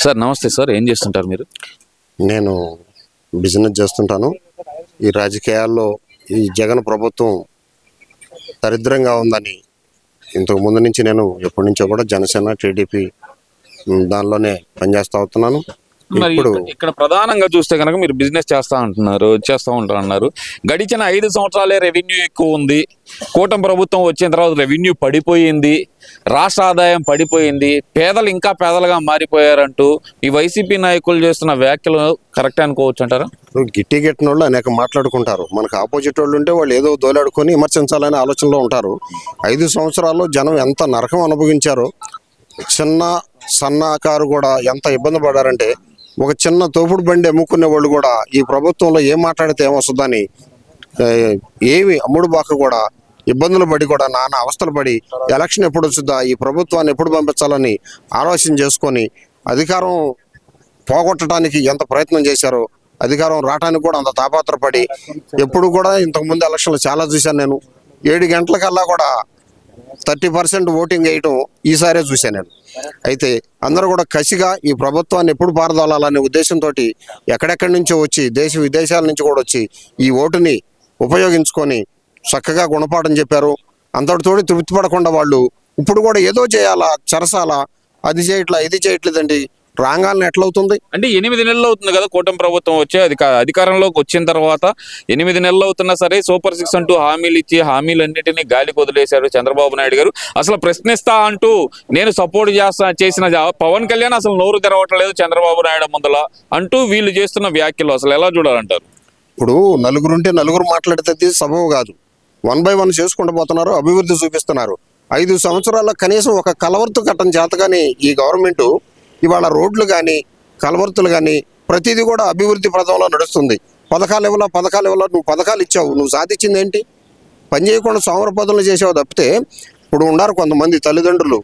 Sir నమస్తే sir ఏం చేస్తుంటారు మీరు? నేను బిజినెస్ చేస్తుంటాను. ఈ రాజకీయాల్లో ఈ జగన్ ప్రభుత్వం దరిద్రంగా ఉందని ఇంతకు ముందు నుంచి నేను ఎప్పటి నుంచో కూడా జనసేన టీడీపీ దానిలోనే పనిచేస్తూ అవుతున్నాను మరి ఇక్కడ- ప్రధానంగా చూస్తే కనుక మీరు బిజినెస్ చేస్తా ఉంటున్నారు చేస్తా ఉంటారు అన్నారు గడిచిన ఐదు సంవత్సరాలే రెవెన్యూ ఎక్కువ ఉంది. కూటమి ప్రభుత్వం వచ్చిన తర్వాత రెవెన్యూ పడిపోయింది. రాష్ట్ర ఆదాయం పడిపోయింది. పేదలు ఇంకా పేదలుగా మారిపోయారంటూ ఈ వైసీపీ నాయకులు చేస్తున్న వ్యాఖ్యలు కరెక్ట్ అనుకోవచ్చు అంటారా? గిట్టి గిట్టిన వాళ్ళు అనేక మాట్లాడుకుంటారు. మనకు ఆపోజిట్ వాళ్ళు ఉంటే వాళ్ళు ఏదో దోలాడుకొని విమర్శించాలనే ఆలోచనలో ఉంటారు. ఐదు సంవత్సరాల్లో జనం ఎంత నరకం అనుభవించారో చిన్న సన్నకారు కూడా ఎంత ఇబ్బంది పడారంటే ఒక చిన్న తోపుడు బండి అమ్ముకునే వాళ్ళు కూడా ఈ ప్రభుత్వంలో ఏం మాట్లాడితే ఏమొస్తుందని ఏమి అమ్ముడు బాక కూడా ఇబ్బందులు పడి కూడా నానా అవస్థలు పడి ఎలక్షన్ ఎప్పుడు వచ్చిందా ఈ ప్రభుత్వాన్ని ఎప్పుడు పంపించాలని ఆలోచన చేసుకొని అధికారం పోగొట్టడానికి ఎంత ప్రయత్నం చేశారో అధికారం రావడానికి కూడా అంత తాపాత్రపడి ఎప్పుడు కూడా ఇంతకుముందు ఎలక్షన్లు చాలా చూశాను నేను. ఏడు గంటలకల్లా కూడా థర్టీ పర్సెంట్ ఓటింగ్ వేయటం ఈసారే చూశాను నేను. అయితే అందరూ కూడా కసిగా ఈ ప్రభుత్వాన్ని ఎప్పుడు పారదోలాలనే ఉద్దేశంతో ఎక్కడెక్కడి నుంచో వచ్చి దేశ విదేశాల నుంచి కూడా వచ్చి ఈ ఓటుని ఉపయోగించుకొని చక్కగా గుణపాఠం చెప్పారు. అంతటితోటి తృప్తి పడకుండా వాళ్ళు ఇప్పుడు కూడా ఏదో చేయాలా చెరసాలా అది చేయట్లా ఇది చేయట్లేదండి. రాంగాలను ఎట్లవుతుంది? అంటే ఎనిమిది నెలలు అవుతుంది కదా కూటమి ప్రభుత్వం వచ్చే అధిక అధికారంలోకి వచ్చిన తర్వాత ఎనిమిది నెలలు అవుతున్నా సరే సూపర్ సిక్స్ అంటూ హామీలు ఇచ్చి హామీలన్నిటినీ గాలికి వదిలేశారు చంద్రబాబు నాయుడు గారు. అసలు ప్రశ్నిస్తా అంటూ నేను సపోర్ట్ చేస్తా చేసిన పవన్ కళ్యాణ్ అసలు నోరు తెరవట్లేదు చంద్రబాబు నాయుడు ముందల అంటూ వీళ్ళు చేస్తున్న వ్యాఖ్యలు అసలు ఎలా చూడాలంటారు? ఇప్పుడు నలుగురు ఉంటే నలుగురు మాట్లాడితే సబబు కాదు. వన్ బై వన్ చేసుకుంటూ పోతున్నారు అభివృద్ధి చూపిస్తున్నారు. ఐదు సంవత్సరాల కనీసం ఒక కలవర్తు కట్టం చేతగాని ఈ గవర్నమెంట్ ఇవాళ రోడ్లు కానీ కలవర్తులు కానీ ప్రతిదీ కూడా అభివృద్ధి పథంలో నడుస్తుంది. పథకాలు ఇవ్వాల? పథకాలు ఇవ్వాల? నువ్వు పథకాలు ఇచ్చావు. నువ్వు సాధించింది ఏంటి? పని చేయకుండా సోమర పదులు చేసావు తప్పితే ఇప్పుడు ఉన్నారు కొంతమంది తల్లిదండ్రులు.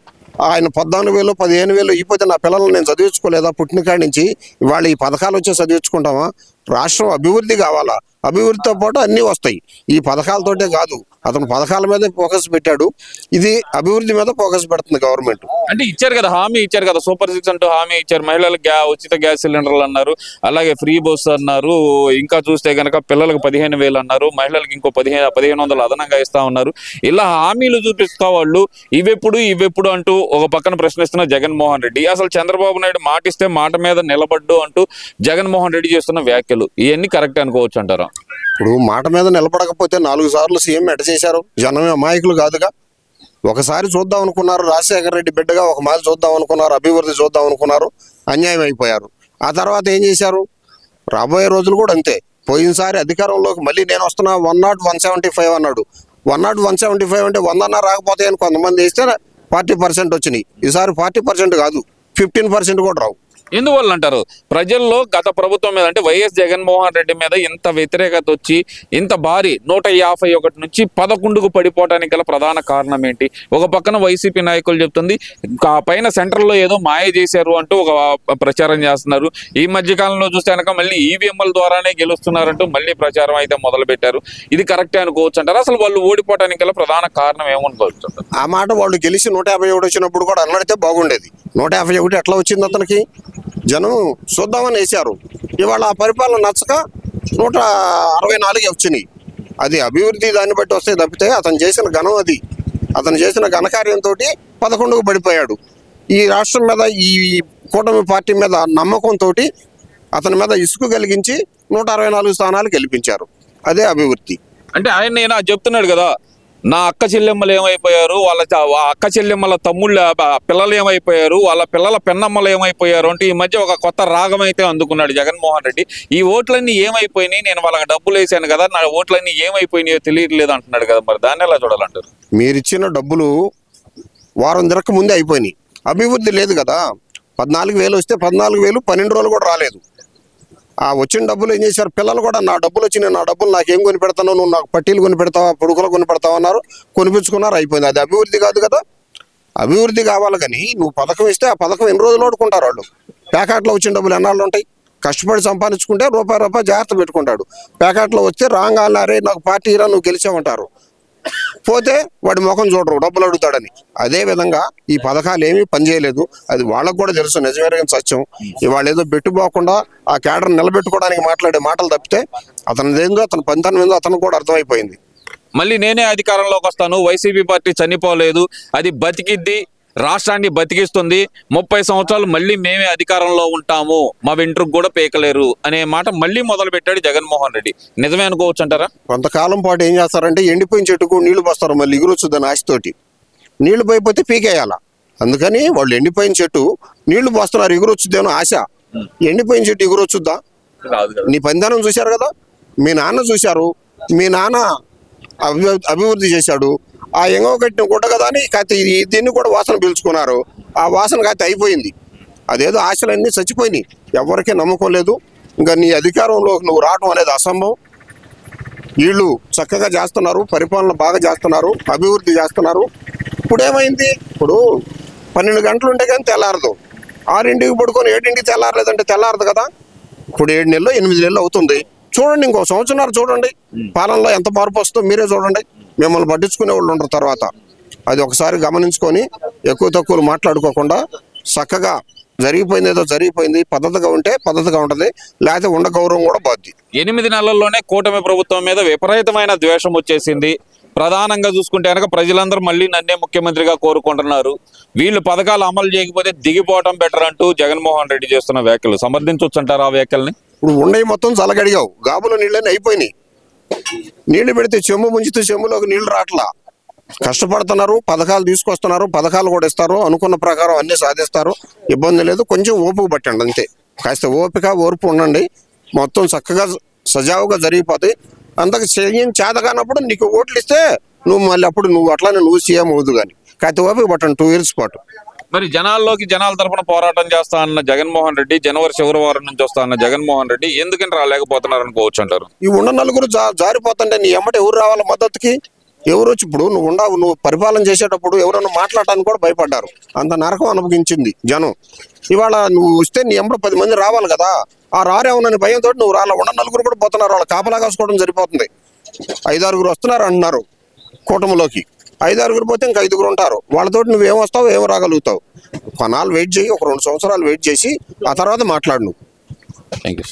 ఆయన పద్నాలుగు వేలు పదిహేను వేలు ఇకపోతే నా పిల్లల్ని నేను చదివించుకోలేదా? పుట్టినకాడి నుంచి ఇవాళ ఈ పథకాలు వచ్చి చదివించుకుంటామా రాష్ట్రం అభివృద్ధి కావాలా? అభివృద్ధితో పాటు అన్నీ వస్తాయి. ఈ పథకాలతోటే కాదు. అతను పథకాల మీద ఫోకస్ పెట్టాడు. ఇది అభివృద్ధి మీద ఫోకస్ పెడుతుంది గవర్నమెంట్. అంటే ఇచ్చారు కదా హామీ ఇచ్చారు కదా. సూపర్ సిక్స్ అంటూ హామీ ఇచ్చారు. మహిళలకు గ్యా ఉచిత గ్యాస్ సిలిండర్లు అన్నారు. అలాగే ఫ్రీ బస్ అన్నారు. ఇంకా చూస్తే గనక పిల్లలకు పదిహేను వేలు అన్నారు. మహిళలకు ఇంకో పదిహేను పదిహేను వందలు అదనంగా ఇస్తా ఉన్నారు. ఇలా హామీలు చూపిస్తా వాళ్ళు ఇవెప్పుడు ఇవెప్పుడు అంటూ ఒక పక్కన ప్రశ్నిస్తున్న జగన్మోహన్ రెడ్డి. అసలు చంద్రబాబు నాయుడు మాటిస్తే మాట మీద నిలబడ్డు అంటూ జగన్మోహన్ రెడ్డి చేస్తున్న వ్యాఖ్యలు. ఇవన్నీ కరెక్ట్ అనుకోవచ్చు అంటారా? ఇప్పుడు మాట మీద నిలబడకపోతే నాలుగు సార్లు సీఎం ఎట చేశారు? జనమే అమాయకులు కాదుగా? ఒకసారి చూద్దాం అనుకున్నారు రాజశేఖర రెడ్డి బిడ్డగా ఒక మాది చూద్దాం అనుకున్నారు అభివృద్ధి చూద్దాం అనుకున్నారు అన్యాయం అయిపోయారు. ఆ తర్వాత ఏం చేశారు? రాబోయే రోజులు కూడా అంతే. పోయినసారి అధికారంలోకి మళ్ళీ నేను వస్తున్నా one not one seventy five అన్నాడు. One not one seventy five అంటే వందన్న రాకపోతాయని కొంతమంది వేస్తే ఫార్టీ పర్సెంట్ వచ్చినాయి. ఈసారి ఫార్టీ పర్సెంట్ కాదు ఫిఫ్టీన్ పర్సెంట్ కూడా రావు. ఎందువల్ల అంటారు? ప్రజల్లో గత ప్రభుత్వం మీద అంటే వైఎస్ జగన్మోహన్ రెడ్డి మీద ఇంత వ్యతిరేకత వచ్చి ఇంత భారీ నూట యాభై ఒకటి నుంచి పదకొండుకు పడిపోవడానికి గల ప్రధాన కారణం ఏంటి? ఒక పక్కన వైసీపీ నాయకులు చెప్తుంది పైన సెంట్రల్లో ఏదో మాయ చేశారు అంటూ ఒక ప్రచారం చేస్తున్నారు. ఈ మధ్య కాలంలో చూస్తే కనుక మళ్ళీ ఈవీఎంల ద్వారానే గెలుస్తున్నారంటూ మళ్ళీ ప్రచారం అయితే మొదలు పెట్టారు ఇది కరెక్టే అనుకోవచ్చు అంటారు? అసలు వాళ్ళు ఓడిపోవడానికి గల ప్రధాన కారణం ఏమనుకోవచ్చు ఆ మాట వాళ్ళు గెలిచి నూట యాభై ఒకటి వచ్చినప్పుడు కూడా అన్నడితే బాగుండేది. నూట యాభై ఒకటి ఎట్లా వచ్చింది అతనికి? జనం చూద్దామని వేశారు. ఇవాళ ఆ పరిపాలన నచ్చక నూట అరవై నాలుగు వచ్చినాయి. అది అభివృద్ధి దాన్ని బట్టి వస్తే తప్పితే అతను చేసిన ఘనం అది. అతను చేసిన ఘనకార్యంతో పదకొండుకు పడిపోయాడు. ఈ రాష్ట్రం మీద ఈ కూటమి పార్టీ మీద నమ్మకంతో అతని మీద ఇసుకు కలిగించి నూట అరవై నాలుగు స్థానాలు గెలిపించారు. అదే అభివృద్ధి. అంటే ఆయన నేను చెప్తున్నాడు కదా నా అక్క చెల్లెమ్మలు ఏమైపోయారు? వాళ్ళ అక్క చెల్లెమ్మల తమ్ముళ్ళ పిల్లలు ఏమైపోయారు? వాళ్ళ పిల్లల పెన్నమ్మలు ఏమైపోయారు? అంటే ఈ మధ్య ఒక కొత్త రాగం అయితే అందుకున్నాడు జగన్మోహన్ రెడ్డి. ఈ ఓట్లన్నీ ఏమైపోయినాయి? నేను వాళ్ళకి డబ్బులు వేసాను కదా నా ఓట్లన్నీ ఏమైపోయినాయో తెలియట్లేదు అంటున్నాడు కదా మరి. దాన్ని ఎలా చూడాలంటారు? మీరు ఇచ్చిన డబ్బులు వారం తిరక్క ముందే అయిపోయినాయి. అభివృద్ధి లేదు కదా. పద్నాలుగు వేలు వస్తే పద్నాలుగు వేలు పన్నెండు రోజులు కూడా రాలేదు. ఆ వచ్చిన డబ్బులు ఏం చేశారు? పిల్లలు కూడా నా డబ్బులు వచ్చినాయి నా డబ్బులు నాకేం కొని పెడతాను నువ్వు నాకు పట్టీలు కొని పెడతావా పొడుకులు కొని పెడతావు అన్నారు. కొనిపించుకున్నారు అయిపోయింది. అది అభివృద్ధి కాదు కదా. అభివృద్ధి కావాలి కానీ నువ్వు పథకం ఇస్తే ఆ పథకం ఎన్ని రోజులు ఓడుకుంటారు వాళ్ళు? ప్యాకెట్లో వచ్చిన డబ్బులు ఎన్నాళ్ళు ఉంటాయి? కష్టపడి సంపాదించుకుంటే రూపాయి రూపాయి జాగ్రత్త పెట్టుకుంటాడు. ప్యాకెట్లో వస్తే రాంగ్ అన్నారే నాకు పార్టీ ఇరా నువ్వు గెలిచామంటారు పోతే వాడి ముఖం చూడరు డబ్బులు అడుగుతాడని. అదే విధంగా ఈ పథకాలు ఏమీ పనిచేయలేదు. అది వాళ్ళకు కూడా తెలుసు నిజమేరగిన సత్యం. ఇవాళ ఏదో పెట్టుకోకుండా ఆ కేడర్ నిలబెట్టుకోవడానికి మాట్లాడే మాటలు తప్పితే అతని ఏందో అతని పనితనం ఏందో అతను కూడా అర్థమైపోయింది. మళ్ళీ నేనే అధికారంలోకి వస్తాను వైసీపీ పార్టీ చనిపోలేదు అది బతికిద్ది రాష్ట్రాన్ని బతికిస్తుంది. ముప్పై సంవత్సరాలు మళ్ళీ మేమే అధికారంలో ఉంటాము. మా వెంట్రుకు కూడా పీకలేరు అనే మాట మళ్ళీ మొదలు పెట్టాడు జగన్మోహన్ రెడ్డి. నిజమే అనుకోవచ్చు అంటారా? కొంతకాలం పాటు ఏం చేస్తారంటే ఎండిపోయిన చెట్టుకు నీళ్ళు పోస్తారు మళ్ళీ ఎగురొచ్చుద్దని ఆశతోటి నీళ్ళు పోయిపోతే పీకేయాల. అందుకని వాళ్ళు ఎండిపోయిన చెట్టు నీళ్ళు పోస్తున్నారు ఎగురొచ్చుద్దేమో ఆశ. ఎండిపోయిన చెట్టు ఎగురొచ్చుద్దా? నీ పందానం చూశారు కదా? మీ నాన్న చూశారు. మీ నాన్న అభి- అభివృద్ధి చేశాడు. ఆ ఎంగవ కట్టిన గుడ్డ కదా అని కాకపోతే దీన్ని కూడా వాసన పీల్చుకున్నారు. ఆ వాసన కాకపోతే అయిపోయింది. అదేదో ఆశలన్నీ చచ్చిపోయినాయి. ఎవరికీ నమ్మకం లేదు. ఇంకా నీ అధికారంలో నువ్వు రావడం అనేది అసంభవం. వీళ్ళు చక్కగా చేస్తున్నారు. పరిపాలన బాగా చేస్తున్నారు. అభివృద్ధి చేస్తున్నారు. ఇప్పుడు ఏమైంది ఇప్పుడు పన్నెండు గంటలు ఉంటే కానీ తెల్లారదు. ఆరింటికి పడుకొని ఏడింటికి తెల్లారలేదంటే తెల్లారదు కదా. ఇప్పుడు ఏడు నెలలు ఎనిమిది నెలలు అవుతుంది. చూడండి ఇంకో సంవత్సరం చూడండి. పాలనలో ఎంత మార్పు వస్తుందో మీరే చూడండి. మిమ్మల్ని పట్టించుకునే వాళ్ళు ఉండరు తర్వాత. అది ఒకసారి గమనించుకొని ఎక్కువ తక్కువలు మాట్లాడుకోకుండా చక్కగా జరిగిపోయింది ఏదో జరిగిపోయింది పద్ధతిగా ఉంటే పద్ధతిగా ఉంటుంది లేకపోతే ఉండ గౌరవం కూడా బాధ్యత ఎనిమిది నెలల్లోనే కూటమి ప్రభుత్వం మీద విపరీతమైన ద్వేషం వచ్చేసింది. ప్రధానంగా చూసుకుంటే కనుక ప్రజలందరూ మళ్ళీ నన్నే ముఖ్యమంత్రిగా కోరుకుంటున్నారు. వీళ్ళు పథకాలు అమలు చేయకపోతే దిగిపోవటం బెటర్ అంటూ జగన్మోహన్ రెడ్డి చేస్తున్న వ్యాఖ్యలు. సమర్థించవచ్చు అంటారు ఆ వ్యాఖ్యల్ని? ఇప్పుడు ఉండయి మొత్తం చల్లగడిగావు. గాబులో నీళ్ళని అయిపోయినాయి. నీళ్ళు పెడితే చెమ్ము ముంచితే చెమ్ములోకి నీళ్ళు రాట్లా. కష్టపడుతున్నారు పథకాలు తీసుకొస్తున్నారు పథకాలు కూడా ఇస్తారు అనుకున్న ప్రకారం అన్ని సాధిస్తారు. ఇబ్బంది లేదు కొంచెం ఓపిక పట్టండి అంతే. కాస్త ఓపిక ఓర్పు ఉండండి. మొత్తం చక్కగా సజావుగా జరిగిపోతాయి. అంతకు చెయ్యం చేత కానప్పుడు నీకు ఓట్లు ఇస్తే నువ్వు మళ్ళీ అప్పుడు నువ్వు అట్లానే నువ్వు సీఎం అవుదు కానీ కాస్త ఓపిక పట్టండి టూ ఇయర్స్ పాటు. మరి జనాల్లోకి జనాల తరపున పోరాటం చేస్తా అన్న జగన్మోహన్ రెడ్డి జనవరి చివరి వారం నుంచి వస్తా అన్న జగన్మోహన్ రెడ్డి ఎందుకని రాలేకపోతున్నారు అనుకోవచ్చు అంటారు? ఈ ఉన్న నలుగురు జా జారిపోతుంటే నీ ఎమ్మటి ఎవరు రావాలి మద్దతుకి? ఎవరు వచ్చి ఇప్పుడు నువ్వు ఉండవు నువ్వు పరిపాలన చేసేటప్పుడు ఎవరన్నా మాట్లాడటానికి కూడా భయపడ్డారు. అంత నరకం అనుభవించింది జనం. ఇవాళ నువ్వు వస్తే నీ ఎంబడ పది మంది రావాలి కదా. ఆ రారేమోనని భయంతో నువ్వు రాలే ఉన్న నలుగురు కూడా పోతున్నారు వాళ్ళు కాపలా కాసుకోవడం సరిపోతుంది ఐదారుగురు వస్తున్నారు అంటున్నారు కూటమిలోకి. ఐదు ఆరుగురు పోతే ఇంకా ఐదుగురు ఉంటారు. వాళ్ళతో నువ్వేం వస్తావు ఏం రాగలుగుతావు? కొనాలి వెయిట్ చేయి ఒక రెండు సంవత్సరాలు వెయిట్ చేసి ఆ తర్వాత మాట్లాడు నువ్వు. Thank you